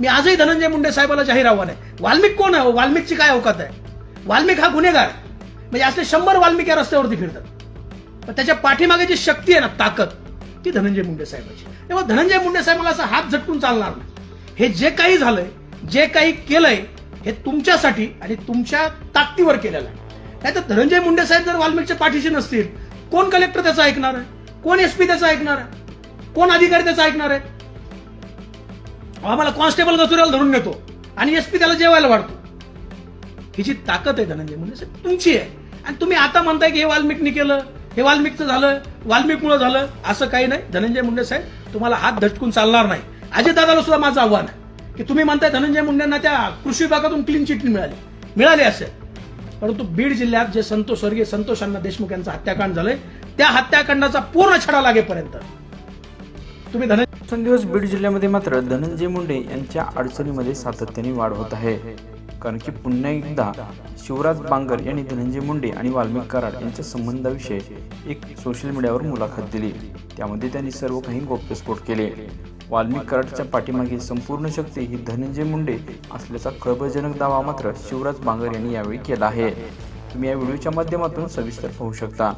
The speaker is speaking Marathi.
मी आजही धनंजय मुंडे साहेबाला जाहीर आव्हान आहे वाल्मिक कोण आहे? वाल्मिकची काय अवकात आहे? वाल्मिक हा गुन्हेगार. म्हणजे असले शंभर वाल्मिक या रस्त्यावरती फिरतात. पण त्याच्या पाठीमागे जी शक्ती आहे ना ताकद ती धनंजय मुंडे साहेबाची. तेव्हा धनंजय मुंडे साहेबाला असा हात झटकून चालणार नाही. हे जे काही झालंय जे काही केलंय हे तुमच्यासाठी आणि तुमच्या ताकदीवर केलेलं आहे. नाही तर धनंजय मुंडे साहेब जर वाल्मिकच्या पाठीशी नसतील कोण कलेक्टर त्याचं ऐकणार आहे? कोण एस पी त्याचं ऐकणार आहे? कोण अधिकारी त्याचं ऐकणार आहे? आम्हाला कॉन्स्टेबल गसुऱ्याला धरून नेतो. आणि एसपी त्याला जेवायला वाढतो. ही जी ताकद आहे धनंजय मुंडे साहेब तुमची आहे. आणि तुम्ही आता म्हणताय की हे वाल्मिकनी केलं हे वाल्मिकचं झालं वाल्मिकमुळं झालं असं काही नाही. धनंजय मुंडे साहेब तुम्हाला हात धटकून चालणार नाही. अजितदादाला सुद्धा माझं आव्हान आहे की तुम्ही म्हणताय धनंजय मुंडेंना त्या कृषी विभागातून क्लीन चिट मिळाली. मिळाली असेल. परंतु बीड जिल्ह्यात जे संतोष स्वर्गीय संतोष अण्णा देशमुख यांचं हत्याकांड झालंय त्या हत्याकांडाचा पूर्ण छडा लागेपर्यंत तुम्ही धनंजय दिवसेंदिवस बीड जिल्ह्यामध्ये मात्र धनंजय मुंडे यांच्या अडचणीमध्ये सातत्याने वाढ होत आहे. कारण की पुन्हा एकदा शिवराज बांगर यांनी धनंजय मुंडे आणि वाल्मिक कराड यांच्या संबंधाविषयी एक सोशल मीडियावर मुलाखत दिली. त्यामध्ये त्यांनी सर्व काही गोप्यस्फोट केले. वाल्मिक कराडच्या पाठीमागे संपूर्ण शक्ती ही धनंजय मुंडे असल्याचा खळबळजनक दावा मात्र शिवराज बांगर यांनी यावेळी केला आहे. तुम्ही या व्हिडिओच्या माध्यमातून सविस्तर पाहू शकता.